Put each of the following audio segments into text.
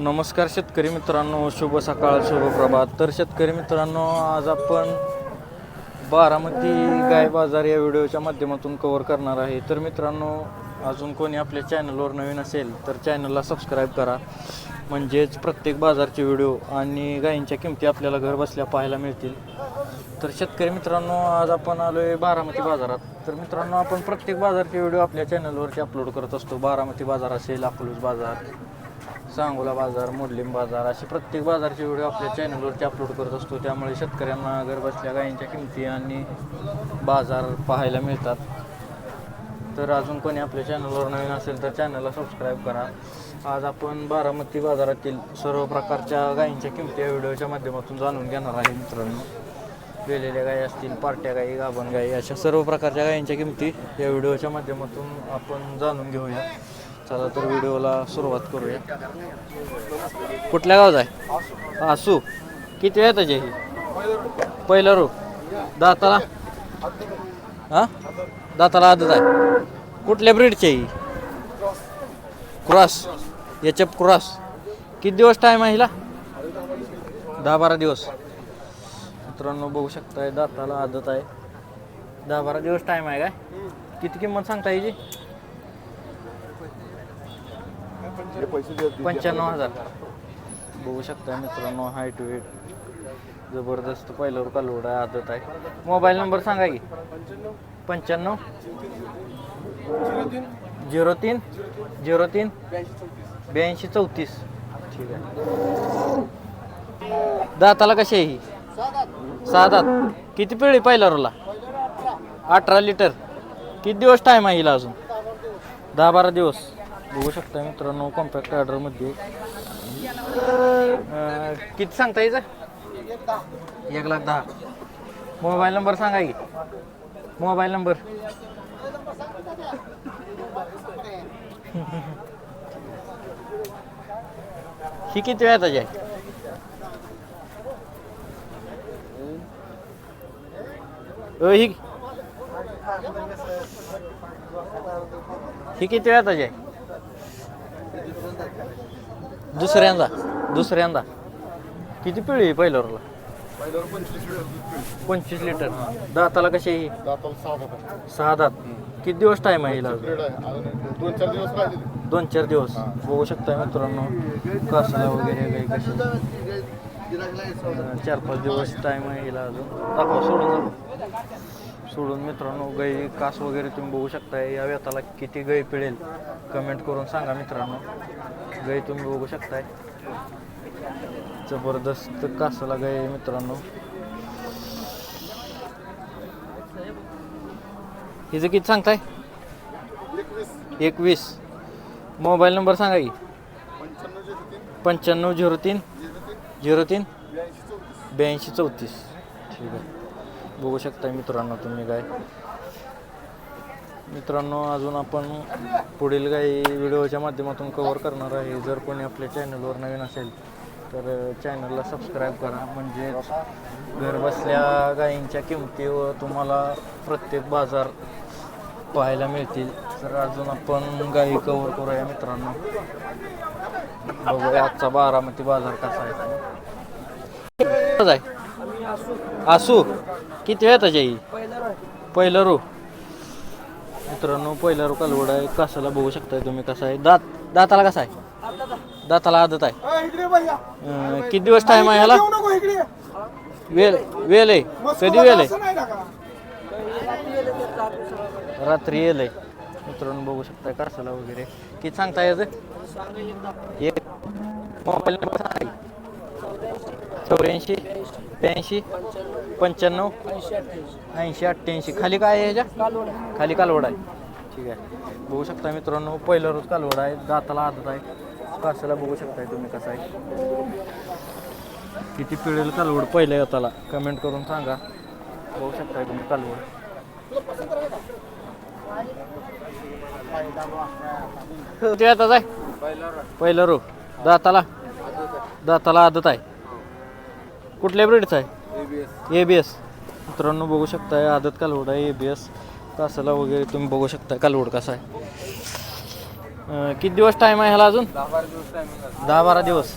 नमस्कार शेतकरी मित्रांनो शुभ सकाळ शुभ प्रभात. तर शेतकरी मित्रांनो आज आपण बारामती गाय बाजार या व्हिडिओच्या माध्यमातून कव्हर करणार आहे. तर मित्रांनो अजून कोणी आपल्या चॅनलवर नवीन असेल तर चॅनलला सबस्क्राईब करा. म्हणजेच प्रत्येक बाजारचे व्हिडिओ आणि गायींच्या किमती आपल्याला घर बसल्या पाहायला मिळतील. तर शेतकरी मित्रांनो आज आपण आलो आहे बारामती बाजारात. तर मित्रांनो आपण प्रत्येक बाजारचे व्हिडिओ आपल्या चॅनलवरती अपलोड करत असतो. बारामती बाजार असेल अकलूज बाजार. सांगोला बाजार मोडलिम बाजार असे प्रत्येक बाजारचे व्हिडिओ आपल्या चॅनलवरती अपलोड करत असतो. त्यामुळे शेतकऱ्यांना घरबसल्या गायींच्या किमती आणि बाजार पाहायला मिळतात. तर अजून कोणी आपल्या चॅनलवर नवीन असेल तर चॅनलला सबस्क्राईब करा. आज आपण बारामती बाजारातील सर्व प्रकारच्या गायींच्या किमती या व्हिडिओच्या माध्यमातून जाणून घेणार आहे मित्रांनो. वेलेल्या गायी असतील पार्ट्या गायी गाभण गायी अशा सर्व प्रकारच्या गायींच्या किमती या व्हिडिओच्या माध्यमातून आपण जाणून घेऊया. चला तर व्हिडिओला सुरुवात करूया. कुठल्या गावात आहे? आसू. किती वेळ त्याची? ही पहिलं रू दाताला? हां? दाताला आदत आहे. कुठल्या ब्रीडची ही? क्रॉस. याच्या क्रॉस. किती दिवस टाईम आहे हिला? दहा बारा दिवस. मित्रांनो बघू शकताय दाताला आदत आहे. दहा बारा दिवस टाईम आहे काय? किती किंमत सांगता याची पंच्याण्णव हजार. बघू शकता मित्रांनो हाईट वेट जबरदस्त पहिल्यावर कालवड आहे आदत आहे. मोबाईल नंबर सांगा की. पंच्याण्णव. झिरो तीन. झिरो तीन. ब्याऐंशी चौतीस. ठीक आहे. दाताला कशी आहे ही? सहा दात किती पिळी पहिल्या रोला अठरा लिटर. किती दिवस टाईम आहे हिला अजून? दहा बारा दिवस. बघू शकता मित्रांनो कॉम्पॅक्ट ऑर्डरमध्ये किती सांगता यायचं? एक लाख दहा. मोबाईल नंबर सांगा की. Mobile number. ही किती वेळा त्याची आहे ही ही किती वेळा त्याची आहे? दुसऱ्यांदा दुसऱ्यांदा. किती पिळी आहे पहिल्यावरला? पंचवीस लिटर. दाताला कशी आहे ही? सहा दात. किती दिवस टाईम आहे हिला अजून? दोन चार दिवस. दोन चार दिवस बघू शकताय मित्रांनो कासला वगैरे काही कशी. चार पाच दिवस टाईम आहे हिला अजून. दाखवा सोडून दाखवा. सोडून मित्रांनो गाई कास वगैरे तुम्ही बघू शकता या व्यताला किती गाई पिळेल? कमेंट करून सांगा मित्रांनो. गाई तुम्ही बघू शकताय. जबरदस्त कासाला गाई मित्रांनो. हिचं किती सांगताय? एकवीस. मोबाईल नंबर सांगा की. पंच्याण्णव झिरो तीन. झिरो तीन. ब्याऐंशी चौतीस. ठीक आहे. बघू शकता मित्रांनो तुम्ही काय मित्रांनो अजून आपण पुढील काही व्हिडिओच्या माध्यमातून कव्हर करणार आहे. जर कोणी आपल्या चॅनलवर नवीन असेल तर चॅनलला सबस्क्राईब करा. म्हणजे घरबसल्या गायींच्या किमती व तुम्हाला प्रत्येक बाजार पाहायला मिळतील. तर अजून आपण गाई कव्हर करूया मित्रांनो. बघूया आजचा बारामती बाजार कसा आहे. कसं आहे किती वेळ त्याच्या पहिलं रू. मित्रांनो पहिला कालवड आहे. कासाला बघू शकताय तुम्ही कसा आहे? दात दाताला कसा आहे? दाताला आदत आहे. किती दिवस टाइम आहे ह्याला? वेल वेल आहे. कधी वेल आहे? रात्री येल आहे. मित्रांनो बघू शकताय कासाला वगैरे. किती सांगता एक मोबाईल नंबर चौऱ्याऐंशी ब्याऐंशी पंच्याण्णव ऐंशी अठ्ठ्याऐंशी. खाली काय आहे ह्याच्या खाली कालवड आहे. ठीक आहे. बघू शकता मित्रांनो पहिलं रोज कालवड आहे. दाताला आदत आहे. कासाला बघू शकताय तुम्ही कसं आहे. किती पिळेल कालवड पहिल्या येताला कमेंट करून सांगा. बघू शकताय तुम्ही कालवड. किती येतात आहे. पहिलं रो. दाताला. दाताला आदत आहे. कुठल्या ब्रीडचा आहे? ए बी एस मित्रांनो बघू शकताय आदत कालवड आहे ए बी एस कासाला वगैरे तुम्ही बघू शकता कालवड कसा आहे. किती दिवस टाईम आहे ह्याला अजून? दहा बारा दिवस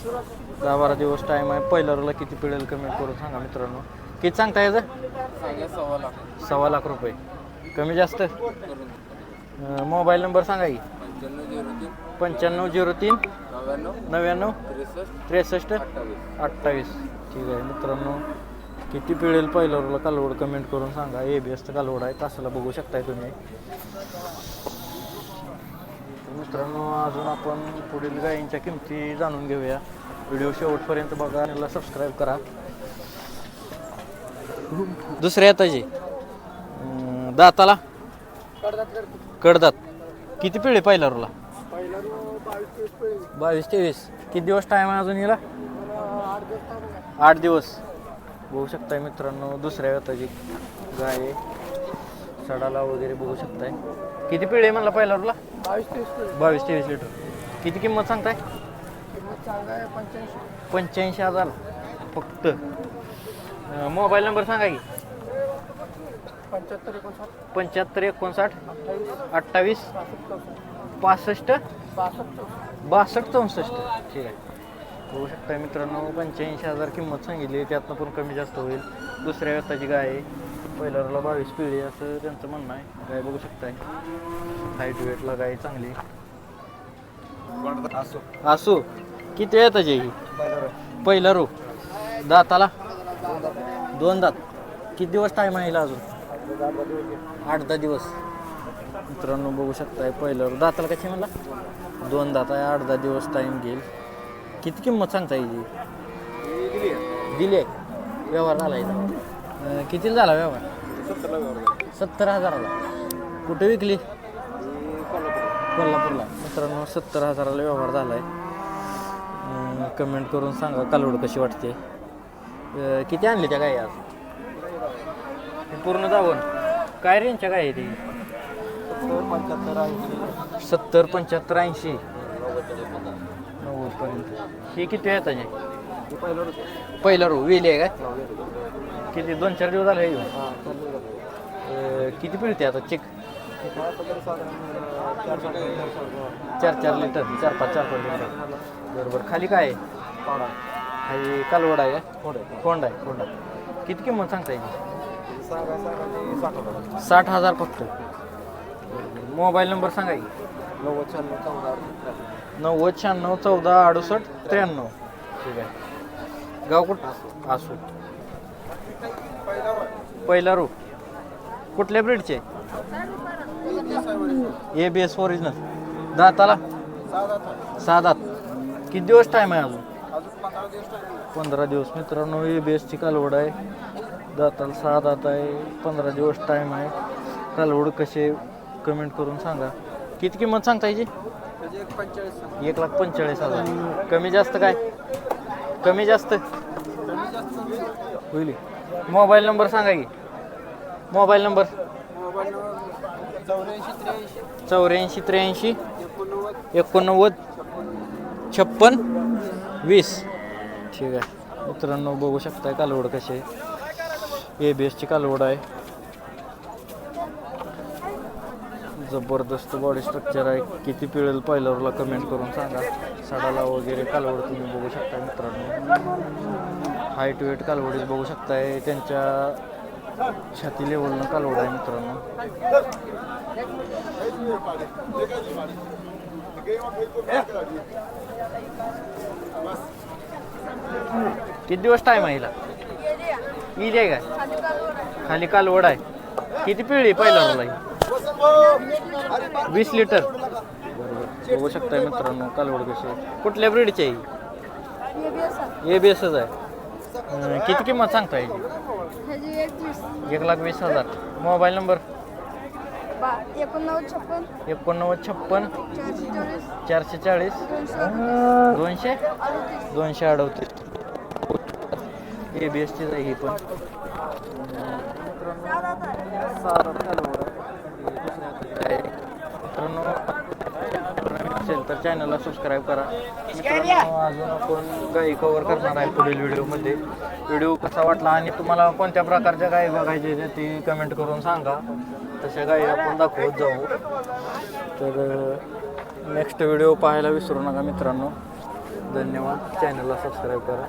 दहा बारा दिवस. टाईम आहे. पहिल्या रोला किती पिळेल कमेंट करून सांगा मित्रांनो. किती सांगता याचं? सांगा सव्वा लाख. सव्वा लाख रुपये. कमी जास्त? मोबाईल नंबर सांगा की. पंच्याण्णव झिरो तीन. पंच्याण्णव झिरो तीन. नव्याण्णव. नव्याण्णव. त्रेसष्ट. अठ्ठावीस. ठीक आहे. मित्रांनो किती पिळेल पहिल्या रोला कालवड कमेंट करून सांगा. ए बी एसचं कालवड आहे तासाला बघू शकताय तुम्ही. तर मित्रांनो अजून आपण पुढील गायींच्या किमती जाणून घेऊया. व्हिडिओ शेवटपर्यंत बघा आणि सबस्क्राईब करा. दुसऱ्या येताची अं, दाताला? कडदात. किती पिळे पहिल्या रोला बावीस तेवीस किती दिवस टाईम आहे अजून हिला? आठ दिवस. बघू शकताय मित्रांनो दुसऱ्या व्यताची गाय आहे. सडाला वगैरे बघू शकताय. किती पिढी आहे म्हणला पहिला रुला? बावीस तेवीस बावीस तेवीस लिटर. किती किंमत सांगताय? पंच्याऐंशी. पंच्याऐंशी हजार. फक्त. मोबाईल नंबर सांगा की. पंच्याहत्तर एकोणसाठ. पंच्याहत्तर एकोणसाठ. अठ्ठावीस. अठ्ठावीस. पासष्ट? बासष्ट चौसष्ट. ठीक आहे. बघू शकताय. मित्रांनो पंच्याऐंशी हजार किंमत सांगितली. त्यातनं पण कमी जास्त होईल. दुसऱ्या व्यताची गाय आहे. पहिल्या रोला बावीस पिढी असं त्यांचं म्हणणं आहे. गाय बघू शकताय. हाईट वेटला गाय चांगली असो असू किती वेताची ही पहिला रो. दाताला? दोन दात. किती दिवस टाईम आहे अजून? आठ दहा दिवस. मित्रांनो बघू शकताय. पहिलं रो. दाताला कशी म्हणला? दोन दात आहे. आठ दहा दिवस टाईम घेईल. किती किंमत सांगता येईल? दिली आहे. व्यवहार झाला आहे कितीला झाला व्यवहार? सत्तर हजाराला. कुठे विकली? कोल्हापूरला. मित्रांनो सत्तर हजाराला व्यवहार झाला आहे कमेंट करून सांगा कालवड कशी वाटते? किती आणली त्या गाई आज? पूर्ण जाऊन. काय रेंजच्या गाय आहे ती पंच्याहत्तर ऐंशी. सत्तर पंच्याहत्तर ऐंशी. नव्वदपर्यंत हे किती आहे त्याचे ते पहिलं रो वेली आहे काय किती? दोन चार दिवस झाले हां अं, किती पिळते आता चिक? चार चार लिटर. चार पाच चार पाच लिटर. बरोबर. खाली काय आहे? खाली कालवड आहे का? कोंड आहे. कोंड किती किंमत सांगता येईल? साठ हजार. फक्त. मोबाईल नंबर सांगा की. नव्वद शहाण्णव चौदा. नव्वद शहाण्णव चौदा अडुसष्ट त्र्याण्णव. ठीक आहे. गाव कुठं? असू पहिला रू कुठल्या ब्रीडचे ए बी एस ओरिजिनल दाताला? सहा दात किती दिवस टाईम आहे अजून? पंधरा दिवस. मित्रांनो ए बी एसची कालवड आहे. दाताला सहा दात आहे. पंधरा दिवस टाईम आहे. कालवड कसे? कमेंट करून सांगा. किती किंमत सांगता याची? एक लाख पंचेचाळीस हजार. कमी जास्त काय? कमी जास्त. होईल. मोबाईल नंबर सांगा की. Mobile number. चौऱ्याऐंशी त्र्याऐंशी. चौऱ्याऐंशी त्र्याऐंशी एकोणनव्वद. एकोणनव्वद छप्पन. वीस. ठीक आहे. मित्रांनो बघू शकताय कालवड कसे ए बी एसची कालवड आहे. जबरदस्त बॉडी स्ट्रक्चर आहे. किती पिळेल पहिल्यावरला कमेंट करून सांगा. सडाला वगैरे कालवड तुम्ही बघू शकताय मित्रांनो. हाईट वेट कालवडीत बघू शकताय. त्यांच्या छाती लेवलनं कालवड आहे मित्रांनो. किती दिवस टाईम आहे हिला? ईद आहे. काय? खाली कालवड आहे. किती पिळी पहिला रोला वीस लिटर. बरोबर बघू शकताय मित्रांनो कालवड कशी कुठल्या ब्रीडची आहे ए बी एसच आहे. किती किंमत सांगता येईल? एक लाख वीस हजार. Mobile number? एकोणनव्वद छप्पन. एकोणनव्वद छप्पन चारशे चाळीस. दोनशे? दोनशे अडतीस. ए बी एसचीच आहे ही पण मित्रांनो नवीन असेल तर चॅनलला सबस्क्राईब करा. मित्रांनो अजून आपण गाई कवर करणार आहे पुढील व्हिडिओमध्ये व्हिडिओ कसा वाटला आणि तुम्हाला कोणत्या प्रकारच्या गाई बघायचे ते ती कमेंट करून सांगा. तशा गाई आपण दाखवत जाऊ. तर नेक्स्ट व्हिडिओ पाहायला विसरू नका मित्रांनो. धन्यवाद. चॅनलला सबस्क्राईब करा.